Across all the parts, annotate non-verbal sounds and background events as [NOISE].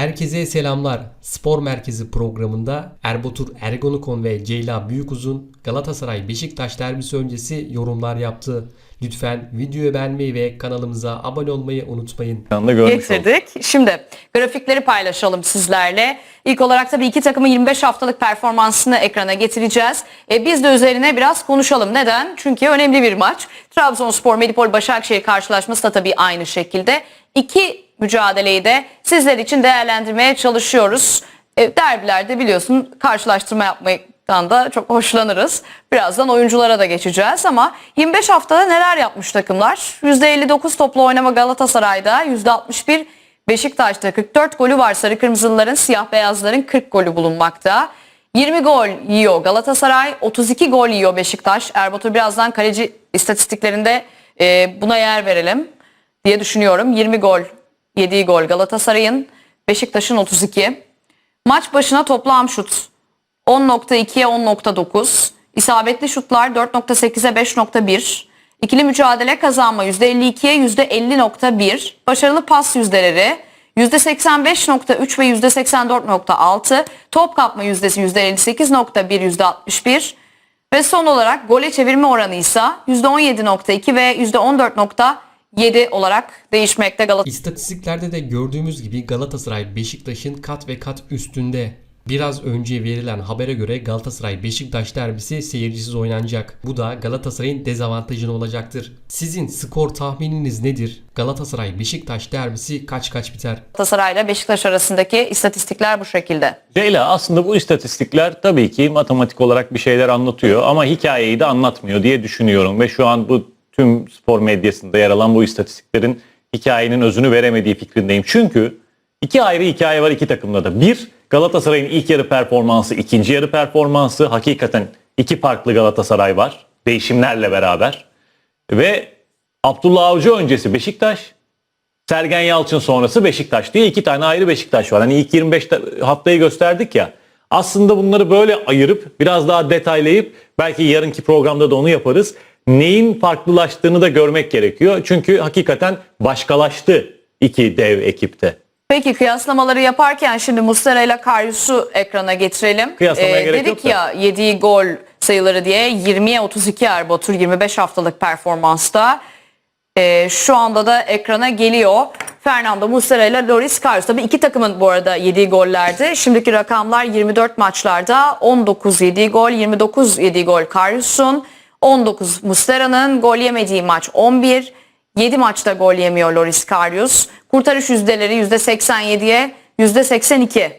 Herkese selamlar. Spor Merkezi programında Erbatur Ergonukon ve Ceyla Büyükuzun Galatasaray Beşiktaş derbisi öncesi yorumlar yaptı. Lütfen videoyu beğenmeyi ve kanalımıza abone olmayı unutmayın. Görmüş olduk. getirdik. Şimdi grafikleri paylaşalım sizlerle. İlk olarak tabii iki takımın 25 haftalık performansını ekrana getireceğiz. E, biz de üzerine biraz konuşalım. Neden? Çünkü önemli bir maç. Trabzonspor Medipol Başakşehir karşılaşması da tabii aynı şekilde. İki mücadeleyi de sizler için değerlendirmeye çalışıyoruz. E, derbilerde biliyorsun karşılaştırma yapmaktan da çok hoşlanırız. Birazdan oyunculara da geçeceğiz ama 25 haftada neler yapmış takımlar? %59 toplu oynama Galatasaray'da, %61 Beşiktaş'ta 44 golü var. Sarı Kırmızılıların, Siyah Beyazların 40 golü bulunmakta. 20 gol yiyor Galatasaray, 32 gol yiyor Beşiktaş. Erbatur birazdan kaleci istatistiklerinde e, buna yer verelim diye düşünüyorum. 20 gol, 7 gol Galatasaray'ın, Beşiktaş'ın 32. Maç başına toplam şut 10.2'ye 10.9. İsabetli şutlar 4.8'e 5.1. İkili mücadele kazanma %52'ye %50.1. Başarılı pas yüzdeleri %85.3 ve %84.6. Top kapma yüzdesi %58.1 %61. Ve son olarak gole çevirme oranı ise %17.2 ve %14.7 olarak değişmekte Galatasaray. İstatistiklerde de gördüğümüz gibi Galatasaray Beşiktaş'ın kat ve kat üstünde. Biraz önce verilen habere göre Galatasaray Beşiktaş derbisi seyircisiz oynanacak. Bu da Galatasaray'ın dezavantajına olacaktır. Sizin skor tahmininiz nedir? Galatasaray Beşiktaş derbisi kaç kaç biter? Galatasaray ile Beşiktaş arasındaki istatistikler bu şekilde. Leyla aslında bu istatistikler tabii ki matematik olarak bir şeyler anlatıyor ama hikayeyi de anlatmıyor diye düşünüyorum ve şu an bu tüm spor medyasında yer alan bu istatistiklerin hikayenin özünü veremediği fikrindeyim. Çünkü iki ayrı hikaye var iki takımda da. Bir Galatasaray'ın ilk yarı performansı, ikinci yarı performansı hakikaten iki farklı Galatasaray var değişimlerle beraber. Ve Abdullah Avcı öncesi Beşiktaş, Sergen Yalçın sonrası Beşiktaş diye iki tane ayrı Beşiktaş var. Hani ilk 25 ta- haftayı gösterdik ya. Aslında bunları böyle ayırıp biraz daha detaylayıp belki yarınki programda da onu yaparız. Neyin farklılaştığını da görmek gerekiyor. Çünkü hakikaten başkalaştı iki dev ekipte. Peki kıyaslamaları yaparken şimdi Muslera ile Karius'u ekrana getirelim. Kıyaslamaya gerek dedik ya yediği gol sayıları diye 20'ye 32 Erbatur 25 haftalık performansta. Ee, şu anda da ekrana geliyor. Fernando Muslera ile Loris Karius. Tabii iki takımın bu arada yediği gollerdi. Şimdiki rakamlar 24 maçlarda 19 yediği gol, 29 yediği gol Karius'un, 19 Muslera'nın gol yemediği maç 11. 7 maçta gol yemiyor Loris Karius. Kurtarış yüzdeleri %87'ye %82.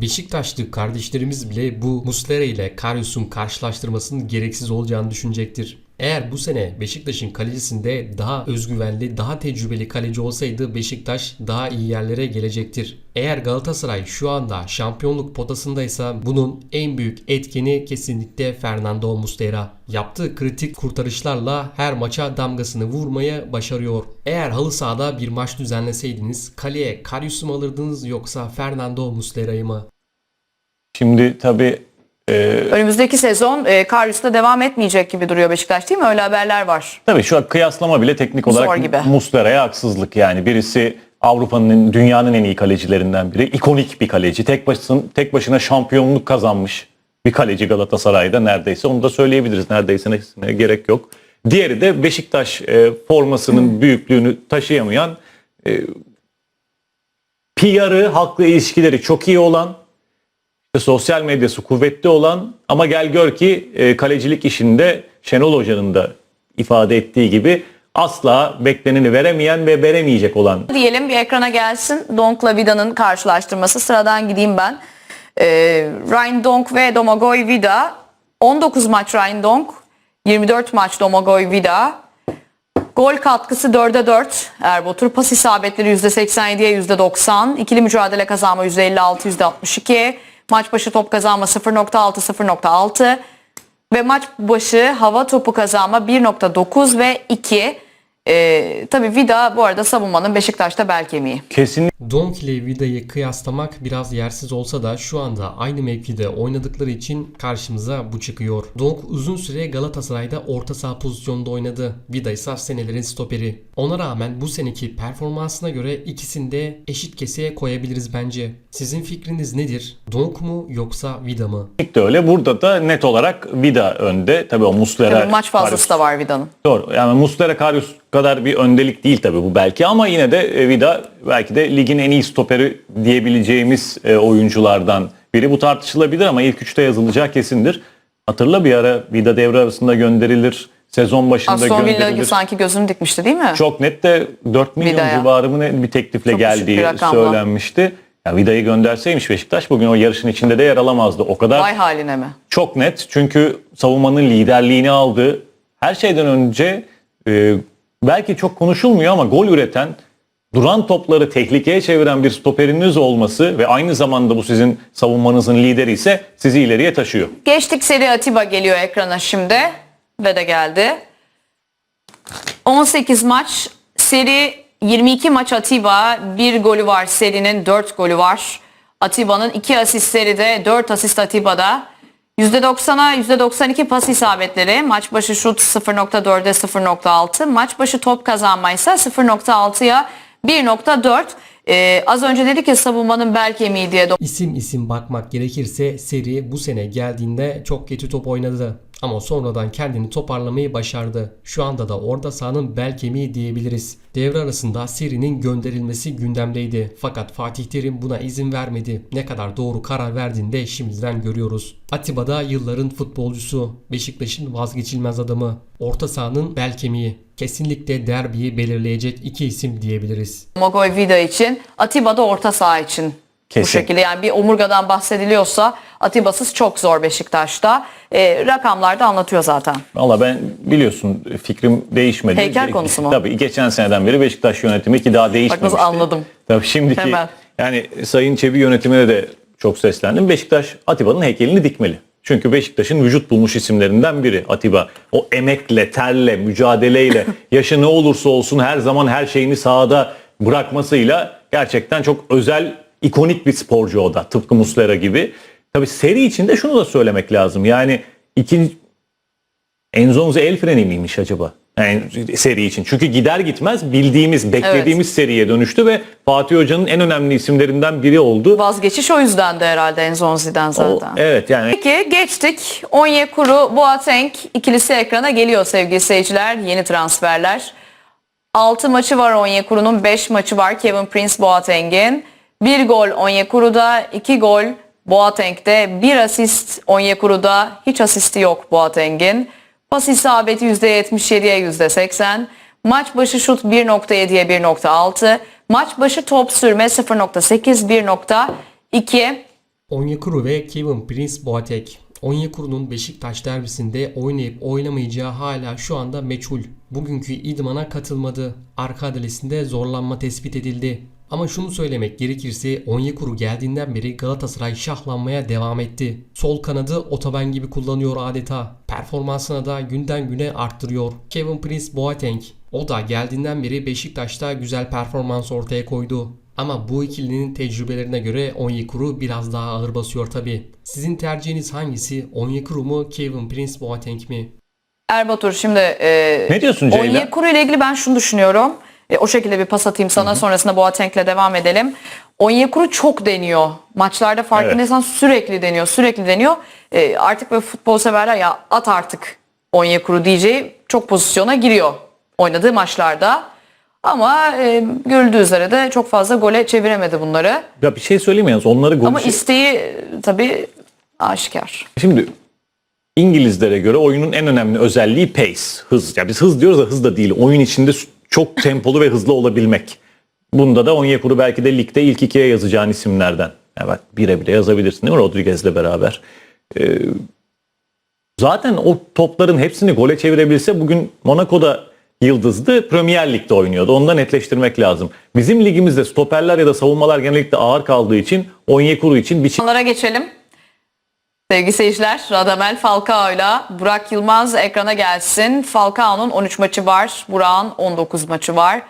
Beşiktaşlı kardeşlerimiz bile bu Muslera ile Karius'un karşılaştırmasının gereksiz olacağını düşünecektir. Eğer bu sene Beşiktaş'ın kalecisinde daha özgüvenli, daha tecrübeli kaleci olsaydı Beşiktaş daha iyi yerlere gelecektir. Eğer Galatasaray şu anda şampiyonluk potasındaysa bunun en büyük etkeni kesinlikle Fernando Muslera. Yaptığı kritik kurtarışlarla her maça damgasını vurmaya başarıyor. Eğer halı sahada bir maç düzenleseydiniz kaleye Karius'u mu alırdınız yoksa Fernando Muslera'yı mı? Şimdi tabii e, Önümüzdeki sezon e, Karius'ta devam etmeyecek gibi duruyor Beşiktaş değil mi? Öyle haberler var. Tabii şu an kıyaslama bile teknik Zor olarak gibi. Muslera'ya haksızlık yani. Birisi Avrupa'nın, dünyanın en iyi kalecilerinden biri. ikonik bir kaleci. Tek başına, tek başına şampiyonluk kazanmış bir kaleci Galatasaray'da neredeyse. Onu da söyleyebiliriz. Neredeyse nesine gerek yok. Diğeri de Beşiktaş e, formasının büyüklüğünü taşıyamayan e, PR'ı, halkla ilişkileri çok iyi olan, işte sosyal medyası kuvvetli olan ama gel gör ki e, kalecilik işinde Şenol Hoca'nın da ifade ettiği gibi asla bekleneni veremeyen ve veremeyecek olan Diyelim bir ekrana gelsin Donk'la Vida'nın karşılaştırması. Sıradan gideyim ben. Ee, Ryan Donk ve Domagoj Vida. 19 maç Ryan Donk, 24 maç Domagoj Vida. Gol katkısı 4'e 4. Erbotur pas isabetleri %87'ye %90. İkili mücadele kazanma %56 %62. Maç başı top kazanma 0.6 0.6. Ve maç başı hava topu kazanma 1.9 ve 2. E, tabii Vida bu arada savunmanın Beşiktaş'ta bel kemiği. Kesinlikle Donk ile Vida'yı kıyaslamak biraz yersiz olsa da şu anda aynı mevkide oynadıkları için karşımıza bu çıkıyor. Donk uzun süre Galatasaray'da orta saha pozisyonunda oynadı. Vida ise senelerin stoperi. Ona rağmen bu seneki performansına göre ikisini de eşit keseye koyabiliriz bence. Sizin fikriniz nedir? Donk mu yoksa Vida mı? öyle. Burada da net olarak Vida önde. Tabii o Muslera. Tabii maç fazlası da var Vida'nın. Doğru. Yani Muslera Karius kadar bir öndelik değil tabii bu belki ama yine de e, Vida belki de ligin en iyi stoperi diyebileceğimiz e, oyunculardan biri. Bu tartışılabilir ama ilk üçte yazılacağı kesindir. Hatırla bir ara Vida devre arasında gönderilir. Sezon başında Aston Villa gönderilir. sanki gözünü dikmişti değil mi? Çok net de 4 milyon Vida'ya. civarı mı ne bir teklifle Çok geldiği söylenmişti. Ya Vida'yı gönderseymiş Beşiktaş bugün o yarışın içinde de yer alamazdı. O kadar Vay haline mi? çok net çünkü savunmanın liderliğini aldı. Her şeyden önce e, belki çok konuşulmuyor ama gol üreten, duran topları tehlikeye çeviren bir stoperiniz olması ve aynı zamanda bu sizin savunmanızın lideri ise sizi ileriye taşıyor. Geçtik seri Atiba geliyor ekrana şimdi ve de geldi. 18 maç seri 22 maç Atiba bir golü var serinin 4 golü var. Atiba'nın 2 asistleri de 4 asist Atiba'da. %90'a %92 pas isabetleri. Maç başı şut 0.4'e 0.6. Maç başı top kazanma ise 0.6'ya 1.4. Ee, az önce dedik ya savunmanın bel kemiği diye. İsim isim bakmak gerekirse seri bu sene geldiğinde çok kötü top oynadı. Ama sonradan kendini toparlamayı başardı. Şu anda da orada sahanın bel kemiği diyebiliriz. Devre arasında serinin gönderilmesi gündemdeydi. Fakat Fatih Terim buna izin vermedi. Ne kadar doğru karar verdiğini de şimdiden görüyoruz. Atiba da yılların futbolcusu. Beşiktaş'ın vazgeçilmez adamı. Orta sahanın bel kemiği. Kesinlikle derbiyi belirleyecek iki isim diyebiliriz. Mogoy Vida için, Atiba da orta saha için. Bu Kesin. şekilde yani bir omurgadan bahsediliyorsa Atiba'sız çok zor Beşiktaş'ta. Ee, rakamlar da anlatıyor zaten. Valla ben biliyorsun fikrim değişmedi. Heykel konusu mu? Tabii geçen seneden beri Beşiktaş yönetimi ki daha değişmemişti. anladım. Tabii şimdiki Hemen. yani Sayın Çebi yönetimine de çok seslendim. Beşiktaş Atiba'nın heykelini dikmeli. Çünkü Beşiktaş'ın vücut bulmuş isimlerinden biri Atiba. O emekle, terle, mücadeleyle, [LAUGHS] yaşı ne olursa olsun her zaman her şeyini sahada bırakmasıyla gerçekten çok özel, ikonik bir sporcu o da. Tıpkı Muslera gibi. Tabii seri içinde şunu da söylemek lazım. Yani ikinci Enzonzi el freni miymiş acaba? Yani seri için. Çünkü gider gitmez bildiğimiz, beklediğimiz seriye dönüştü ve Fatih Hoca'nın en önemli isimlerinden biri oldu. Vazgeçiş o yüzden de herhalde Enzonzi'den O- zaten. evet yani Peki geçtik. Onyekuru, Boateng ikilisi ekrana geliyor sevgili seyirciler. Yeni transferler. 6 maçı var Onyekuru'nun, 5 maçı var Kevin Prince Boateng'in. 1 gol Onyekuru'da, 2 gol Boateng'de, 1 asist Onyekuru'da, hiç asisti yok Boateng'in. Pas isabeti %77'ye %80. Maç başı şut 1.7'ye 1.6. Maç başı top sürme 0.8, 1.2. Onyekuru ve Kevin Prince Boateng. Onyekuru'nun Beşiktaş derbisinde oynayıp oynamayacağı hala şu anda meçhul. Bugünkü idmana katılmadı. Arka adalesinde zorlanma tespit edildi. Ama şunu söylemek gerekirse Onyekuru geldiğinden beri Galatasaray şahlanmaya devam etti. Sol kanadı otoban gibi kullanıyor adeta. Performansına da günden güne arttırıyor. Kevin Prince Boateng o da geldiğinden beri Beşiktaş'ta güzel performans ortaya koydu. Ama bu ikilinin tecrübelerine göre Onyekuru biraz daha ağır basıyor tabi. Sizin tercihiniz hangisi? Onyekuru mu, Kevin Prince Boateng mi? Erbatur şimdi e, Ne diyorsun Ceylan? Onyekuru ile ilgili ben şunu düşünüyorum. E, o şekilde bir pas atayım sana sonrasında Boateng'le devam edelim. Onyekuru çok deniyor. Maçlarda farkındaysan sürekli deniyor, sürekli deniyor. E, artık böyle futbol severler ya at artık Onyekuru diyeceği çok pozisyona giriyor oynadığı maçlarda. Ama e, görüldüğü üzere de çok fazla gole çeviremedi bunları. ya bir şey söyleyeyim yalnız onları gol Ama isteği e, tabii aşikar. Şimdi İngilizlere göre oyunun en önemli özelliği pace, hız. Ya biz hız diyoruz da hız da değil. Oyun içinde çok tempolu ve hızlı olabilmek. Bunda da Onyekuru belki de ligde ilk ikiye yazacağın isimlerden. Bak bire bile yazabilirsin değil mi Rodriguez'le beraber? Ee, zaten o topların hepsini gole çevirebilse bugün Monaco'da yıldızdı. Premier Lig'de oynuyordu. Onu da netleştirmek lazım. Bizim ligimizde stoperler ya da savunmalar genellikle ağır kaldığı için Onyekuru için bir Onlara geçelim. Sevgili seyirciler, Radamel Falcao ile Burak Yılmaz ekrana gelsin. Falcao'nun 13 maçı var, Burak'ın 19 maçı var.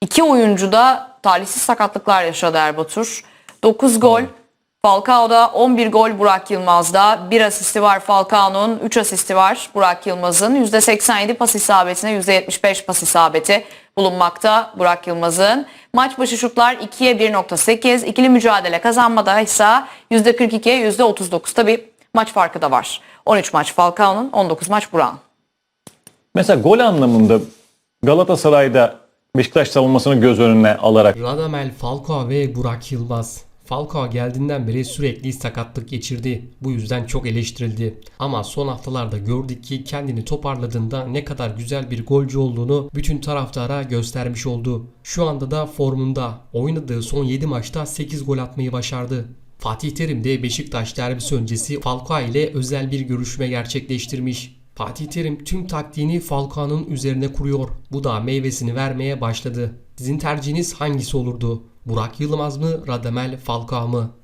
İki oyuncu da talihsiz sakatlıklar yaşadı Erbatur. 9 gol, Falcao'da 11 gol Burak Yılmaz'da. 1 asisti var Falcao'nun, 3 asisti var Burak Yılmaz'ın. %87 pas isabetine %75 pas isabeti bulunmakta Burak Yılmaz'ın. Maç başı şutlar 2'ye 1.8, ikili mücadele kazanmada ise %42'ye %39. Tabi maç farkı da var. 13 maç Falcao'nun, 19 maç Burak'ın. Mesela gol anlamında Galatasaray'da Beşiktaş savunmasını göz önüne alarak Radamel Falcao ve Burak Yılmaz. Falcao geldiğinden beri sürekli sakatlık geçirdi. Bu yüzden çok eleştirildi. Ama son haftalarda gördük ki kendini toparladığında ne kadar güzel bir golcü olduğunu bütün taraftara göstermiş oldu. Şu anda da formunda. Oynadığı son 7 maçta 8 gol atmayı başardı. Fatih Terim de Beşiktaş derbisi öncesi Falcao ile özel bir görüşme gerçekleştirmiş. Fatih Terim tüm taktiğini Falcao'nun üzerine kuruyor. Bu da meyvesini vermeye başladı. Sizin tercihiniz hangisi olurdu? Burak Yılmaz mı, Radamel Falcao mı?